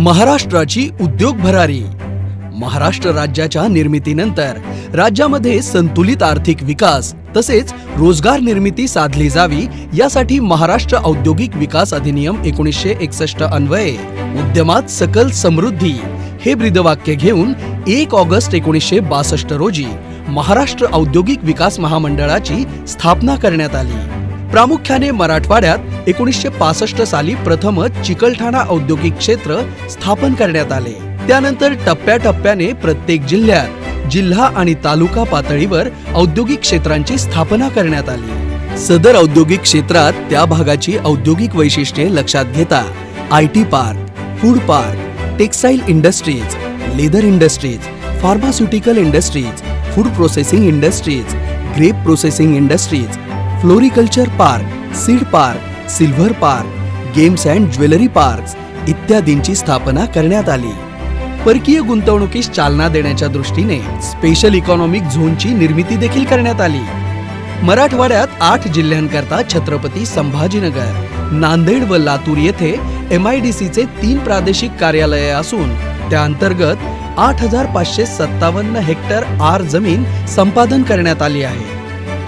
महाराष्ट्राची उद्योग भरारी. महाराष्ट्र राज्याच्या निर्मितीनंतर राज्यामध्ये संतुलित आर्थिक विकास तसेच रोजगार निर्मिती साधली जावी यासाठी महाराष्ट्र औद्योगिक विकास अधिनियम एकोणीसशे एकसष्ट अन्वये उद्यमात सकल समृद्धी हे ब्रीदवाक्य घेऊन एक ऑगस्ट एकोणीसशे बासष्ट रोजी महाराष्ट्र औद्योगिक विकास महामंडळाची स्थापना करण्यात आली. प्रामुख्याने मराठवाड्यात एकोणीसशे पासष्ट साली प्रथमच चिकलठाणा औद्योगिक क्षेत्र स्थापन करण्यात आले. त्यानंतर टप्प्याटप्प्याने प्रत्येक जिल्ह्यात जिल्हा आणि तालुका पातळीवर औद्योगिक क्षेत्रांची स्थापना करण्यात आली. सदर औद्योगिक क्षेत्रात त्या भागाची औद्योगिक वैशिष्ट्ये लक्षात घेता I T park food park textile industries leather industries pharmaceutical industries food processing industries grape processing industries floriculture park seed park silver park gems and jewellery park इत्यादींची स्थापना करण्यात आली. परकीय गुंतवणुकीस चालना देण्याच्या दृष्टीने स्पेशल इकॉनॉमिक झोनची निर्मिती देखील करण्यात आली. मराठवाड्यात आठ जिल्ह्यांकरता छत्रपती संभाजीनगर नांदेड व लातूर येथे एम आय डी सीचे तीन प्रादेशिक कार्यालये असून त्या अंतर्गत आठ हजार पाचशे सत्तावन्न हेक्टर आर जमीन संपादन करण्यात आली आहे.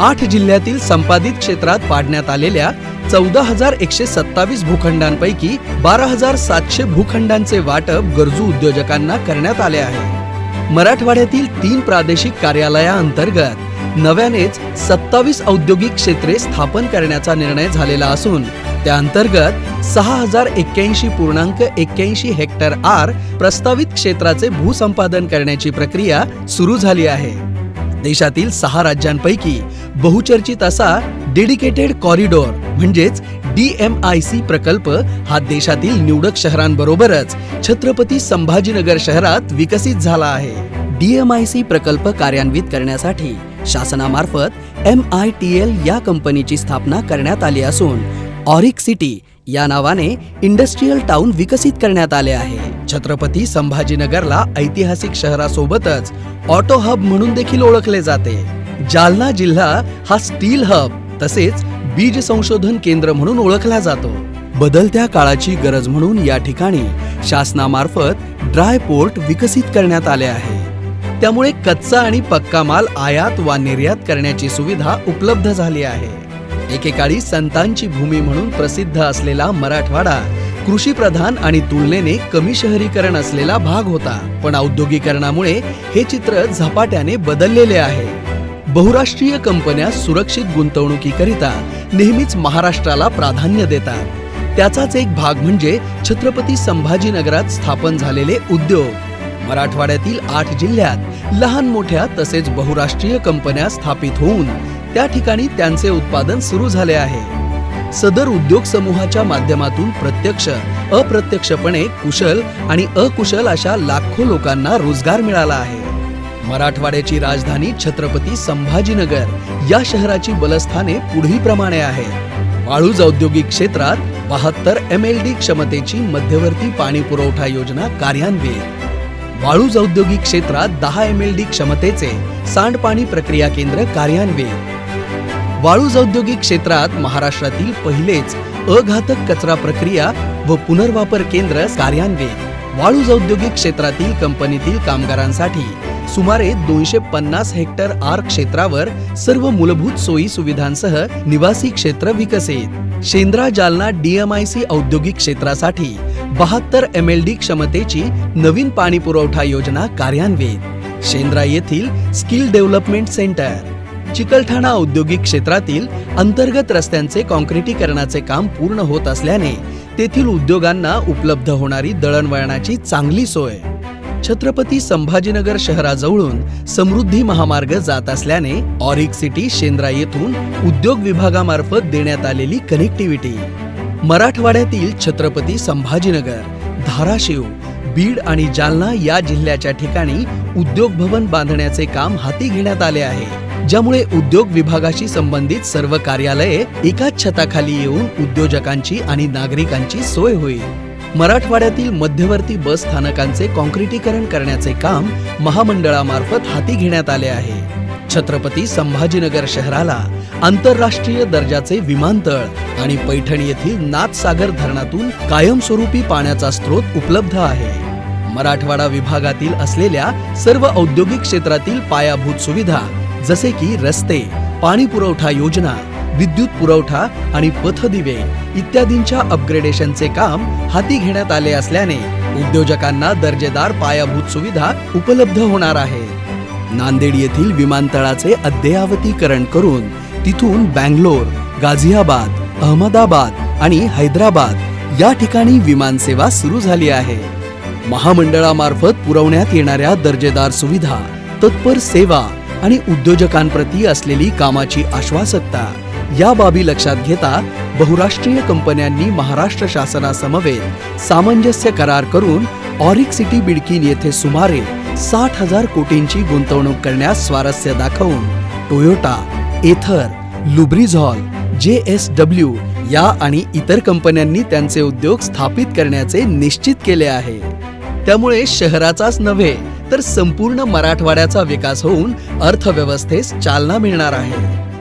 आठ जिल्ह्यातील संपादित क्षेत्रात पाडण्यात आलेल्या चौदा हजार एकशे सत्तावीस भूखंडांपैकी बारा हजार सातशे भूखंडांचे वाटप गरजू उद्योजकांना करण्यात आले आहे. मराठवाड्यातील तीन प्रादेशिक कार्यालयाअंतर्गत नव्यानेच सत्तावीस औद्योगिक क्षेत्रे स्थापन करण्याचा निर्णय झालेला असून त्या अंतर्गत सहा हजार एक्क्याऐंशी पूर्णांक एक्क्याऐंशी हेक्टर आर प्रस्तावित क्षेत्राचे भूसंपादन करण्याची प्रक्रिया सुरू झाली आहे. देशातील सहा राज्यांपैकी बहुचर्चित असा डेडिकेटेड कॉरिडॉर म्हणजेच डीएमआयसी प्रकल्प हा देशातील निवडक शहरांबरोबरच छत्रपती संभाजीनगर शहरात विकसित झाला आहे. डीएमआयसी प्रकल्प कार्यान्वित करण्यासाठी शासनामार्फत एम आय टी एल या कंपनीची स्थापना करण्यात आली असून ऑरिक सिटी या नावाने इंडस्ट्रीयल टाउन विकसित करण्यात आले आहे. छत्रपती संभाजीनगरला ऐतिहासिक शहरासोबतच ऑटो हब म्हणून देखील ओळखले जाते. जालना जिल्हा हा स्टील हब तसेच बीज संशोधन केंद्र म्हणून ओळखला जातो. बदलत्या काळाची गरज म्हणून या ठिकाणी शासनामार्फत ड्राय पोर्ट विकसित करण्यात आले आहे. त्यामुळे कच्चा आणि पक्का माल आयात वा निर्यात करण्याची सुविधा उपलब्ध झाली आहे. एकेकाळी संतांची भूमी म्हणून प्रसिद्ध असलेला मराठवाडा कृषी प्रधान आणि तुलनेने कमी शहरीकरण असलेला भाग होता. पण औद्योगिकरणामुळे हे चित्र झपाट्याने बदललेले आहे. बहुराष्ट्रीय कंपन्या सुरक्षित गुंतवणुकीकरिता नेहमीच महाराष्ट्राला प्राधान्य देतात. त्याचाच एक भाग म्हणजे छत्रपती संभाजीनगरात स्थापन झालेले उद्योग. मराठवाड्यातील आठ जिल्ह्यात लहान मोठ्या तसेच बहुराष्ट्रीय कंपन्या स्थापित होऊन त्या ठिकाणी त्यांचे उत्पादन सुरू झाले आहे. सदर उद्योग समूहाच्या माध्यमातून प्रत्यक्ष अप्रत्यक्षपणे कुशल आणि अकुशल अशा लाखो लोकांना रोजगार मिळाला आहे. मराठवाड्याची राजधानी छत्रपती संभाजीनगर या शहराची बलस्थाने पुढील प्रमाणे आहेत. वाळूज औद्योगिक क्षेत्रात बहात्तर एम एल डी क्षमतेची मध्यवर्ती पाणी पुरवठा योजना कार्यान्वित. वाळूज औद्योगिक क्षेत्रात दहा एम एल डी क्षमतेचे सांडपाणी प्रक्रिया केंद्र कार्यान्वित. वाळूज औद्योगिक क्षेत्रात महाराष्ट्रातील पहिलेच अघातक कचरा प्रक्रिया व पुनर्वापर केंद्र कार्यान्वित. वाळूज औद्योगिक क्षेत्रातील कंपनीतील कामगारांसाठी सुमारे दोनशे पन्नास हेक्टर आर क्षेत्रावर सर्व मूलभूत सोयी सुविधांसह निवासी क्षेत्र विकसित. शेंद्रा जालना डीएमआयसी औद्योगिक क्षेत्रासाठी बहात्तर एम एल डी क्षमतेची नवीन पाणी पुरवठा योजना कार्यान्वित. शेंद्रा येथील स्किल डेव्हलपमेंट सेंटर. चिकलठाणा औद्योगिक क्षेत्रातील अंतर्गत रस्त्यांचे कॉन्क्रिटीकरणाचे काम पूर्ण होत असल्याने तेथील उद्योगांना उपलब्ध होणारी दळणवळणाची चांगली सोय छत्रपती संभाजीनगर शहराजवळून समृद्धी महामार्ग जात असल्याने ऑरिक सिटी शेंद्रा येथून उद्योग विभागामार्फत देण्यात आलेली कनेक्टिव्हिटी मराठवाड्यातील छत्रपती संभाजीनगर धाराशिव बीड आणि जालना या जिल्ह्याच्या ठिकाणी उद्योग भवन बांधण्याचे काम हाती घेण्यात आले आहे ज्यामुळे उद्योग विभागाशी संबंधित सर्व कार्यालये एकाच छताखाली येऊन उद्योजकांची आणि नागरिकांची सोय होईल. मराठवाड्यातील मध्यवर्ती बस स्थानकांचे कॉन्क्रिटीकरण करण्याचे काम महामंडळामार्फत हाती घेण्यात आले आहे. छत्रपती संभाजीनगर शहराला आंतरराष्ट्रीय दर्जाचे विमानतळ आणि पैठण येथील नाथसागर धरणातून कायमस्वरूपी पाण्याचा स्रोत उपलब्ध आहे. मराठवाडा विभागातील असलेल्या सर्व औद्योगिक क्षेत्रातील पायाभूत सुविधा जसे की रस्ते पाणी पुरवठा योजना विद्युत पुरवठा आणि पथदिवे इत्यादींच्या अपग्रेडेशनचे काम हाती घेण्यात आले असल्याने उद्योजकांना दर्जेदार पायाभूत सुविधा उपलब्ध होणार आहे. नांदेड येथील विमानतळाचे अद्ययावतीकरण करून तिथून बँगलोर गाझियाबाद अहमदाबाद आणि हैदराबाद या ठिकाणी विमानसेवा सुरू झाली आहे. महामंडळामार्फत पुरवण्यात येणाऱ्या दर्जेदार सुविधा तत्पर सेवा आणि उद्योजकांप्रती असलेली कामाची आश्वासकता या बाबी लक्षात घेता बहुराष्ट्रीय कंपन्यांनी महाराष्ट्र शासनासमवेत सामंजस्य करार करून ऑरिक सिटी बिडकीन येथे सुमारे साठ हजार कोटींची गुंतवणूक करण्यास स्वारस्य दाखवून टोयोटा एथर लुब्रिझॉल जे एस डब्ल्यू या आणि इतर कंपन्यांनी त्यांचे उद्योग स्थापित करण्याचे निश्चित केले आहे. त्यामुळे शहराचाच नव्हे तर संपूर्ण मराठवाड्याचा विकास होऊन अर्थव्यवस्थेस चालना मिळणार आहे.